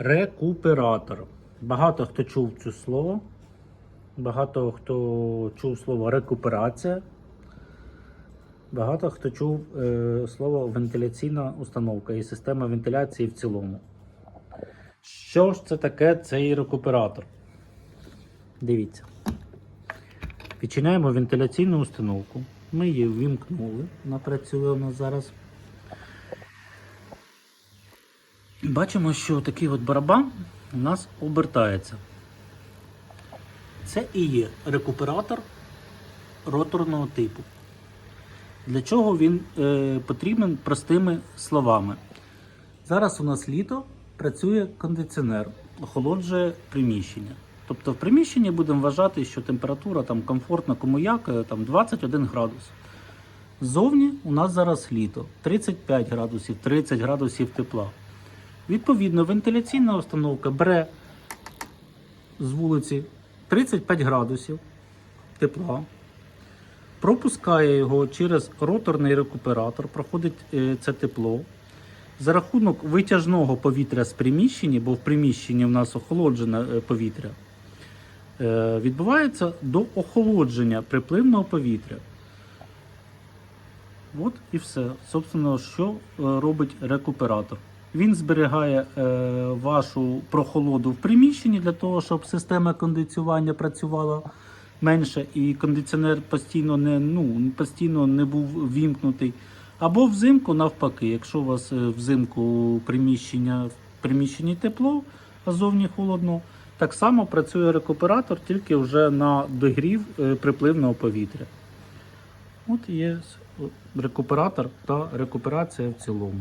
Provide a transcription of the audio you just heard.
Рекуператор. Багато хто чув це слово. Багато хто чув слово рекуперація. Багато хто чув е, слово вентиляційна установка і система вентиляції в цілому. Що ж це таке цей рекуператор? Дивіться. Відчиняємо вентиляційну установку. Ми її ввімкнули. Вона працює у нас зараз. Бачимо, що такий от барабан у нас обертається. Це і є рекуператор роторного типу. Для чого він е, потрібен простими словами? Зараз у нас літо працює кондиціонер, охолоджує приміщення. Тобто в приміщенні будемо вважати, що температура там комфортна кому як, е, там 21 градус. Ззовні у нас зараз літо 35 градусів, 30 градусів тепла. Відповідно, вентиляційна установка бере з вулиці 35 градусів тепла, пропускає його через роторний рекуператор, проходить е, це тепло. За рахунок витяжного повітря з приміщення, бо в приміщенні в нас охолоджене е, повітря, е, відбувається до охолодження припливного повітря. От і все. Собственно, що робить рекуператор. Він зберігає е, вашу прохолоду в приміщенні для того, щоб система кондиціювання працювала менше і кондиціонер постійно не, ну, постійно не був вімкнутий. Або взимку навпаки, якщо у вас е, взимку приміщення, в приміщенні тепло, а зовні холодно, так само працює рекуператор тільки вже на догрів е, припливного повітря. От є рекуператор та рекуперація в цілому.